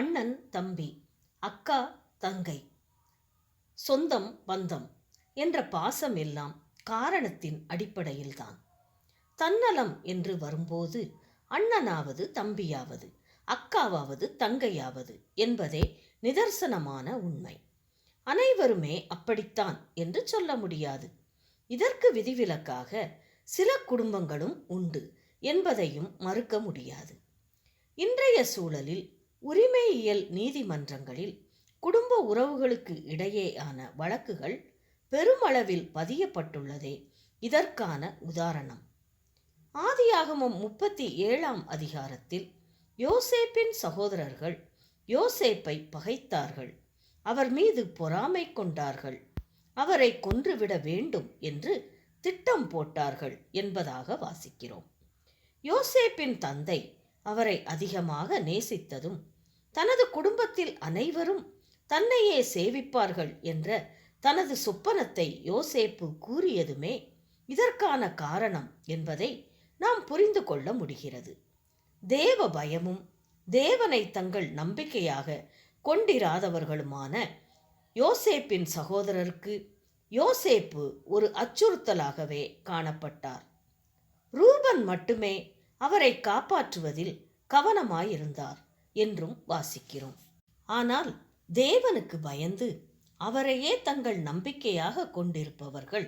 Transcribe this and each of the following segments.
அண்ணன் தம்பி அக்கா தங்கை சொந்தம் பந்தம் என்ற பாசம் எல்லாம் காரணத்தின் அடிப்படையில்தான். தன்னலம் என்று வரும்போது அண்ணனாவது தம்பியாவது அக்காவாவது தங்கையாவது என்பதே நிதர்சனமான உண்மை. அனைவருமே அப்படித்தான் என்று சொல்ல முடியாது. இதற்கு விதிவிலக்காக சில குடும்பங்களும் உண்டு என்பதையும் மறுக்க முடியாது. இன்றைய சூழலில் உரிமையியல் நீதிமன்றங்களில் குடும்ப உறவுகளுக்கு இடையேயான வழக்குகள் பெருமளவில் பதியப்பட்டுள்ளதே இதற்கான உதாரணம். ஆதியாகமம் முப்பத்தி ஏழாம் அதிகாரத்தில் யோசேப்பின் சகோதரர்கள் யோசேப்பை பகைத்தார்கள். அவர் மீது பொறாமை கொண்டார்கள். அவரை கொன்றுவிட வேண்டும் என்று திட்டம் போட்டார்கள் என்பதாக வாசிக்கிறோம். யோசேப்பின் தந்தை அவரை அதிகமாக நேசித்ததும் தனது குடும்பத்தில் அனைவரும் தன்னையே சேவிப்பார்கள் என்ற தனது சொப்பனத்தை யோசேப்பு கூறியதுமே இதற்கான காரணம் என்பதை நாம் புரிந்து கொள்ள முடிகிறது. தேவ பயமும் தேவனை தங்கள் நம்பிக்கையாக கொண்டிராதவர்களுமான யோசேப்பின் சகோதரருக்கு யோசேப்பு ஒரு அச்சுறுத்தலாகவே காணப்பட்டார். ரூபன் மட்டுமே அவரை காப்பாற்றுவதில் கவனமாயிருந்தார் என்றும் வாசிக்கிறோம். ஆனால் தேவனுக்கு பயந்து அவரையே தங்கள் நம்பிக்கையாக கொண்டிருப்பவர்கள்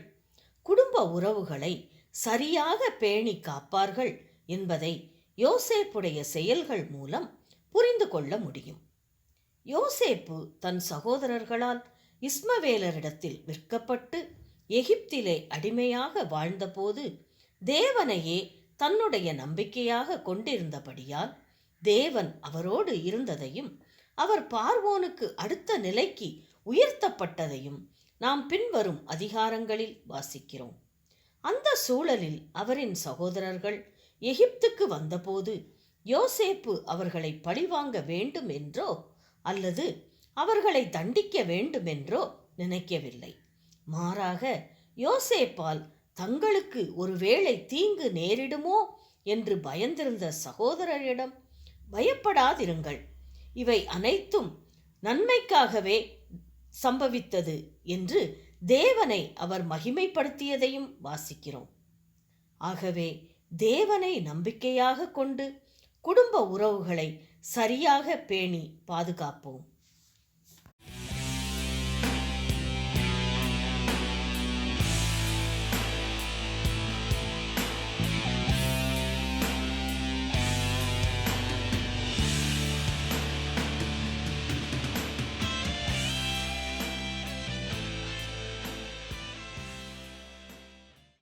குடும்ப உறவுகளை சரியாக பேணி காப்பார்கள் என்பதை யோசேப்புடைய செயல்கள் மூலம் புரிந்து கொள்ள முடியும். யோசேப்பு தன் சகோதரர்களால் இஸ்மவேலரிடத்தில் விற்கப்பட்டு எகிப்திலே அடிமையாக வாழ்ந்தபோது தேவனையே தன்னுடைய நம்பிக்கையாக கொண்டிருந்தபடியால் தேவன் அவரோடு இருந்ததையும் அவர் பார்வோனுக்கு அடுத்த நிலைக்கு உயர்த்தப்பட்டதையும் நாம் பின்வரும் அதிகாரங்களில் வாசிக்கிறோம். அந்த சூழலில் அவரின் சகோதரர்கள் எகிப்துக்கு வந்தபோது யோசேப்பு அவர்களை பழிவாங்க வேண்டும் என்றோ அல்லது அவர்களை தண்டிக்க வேண்டுமென்றோ நினைக்கவில்லை. மாறாக யோசேப்பால் தங்களுக்கு ஒருவேளை தீங்கு நேரிடுமோ என்று பயந்திருந்த சகோதரரிடம் பயப்படாதிருங்கள். இவை அனைத்தும் நன்மைக்காகவே சம்பவித்தது என்று தேவனை அவர் மகிமைப்படுத்தியதையும் வாசிக்கிறோம். ஆகவே தேவனை நம்பிக்கையாக கொண்டு குடும்ப உறவுகளை சரியாக பேணி பாதுகாப்போம்.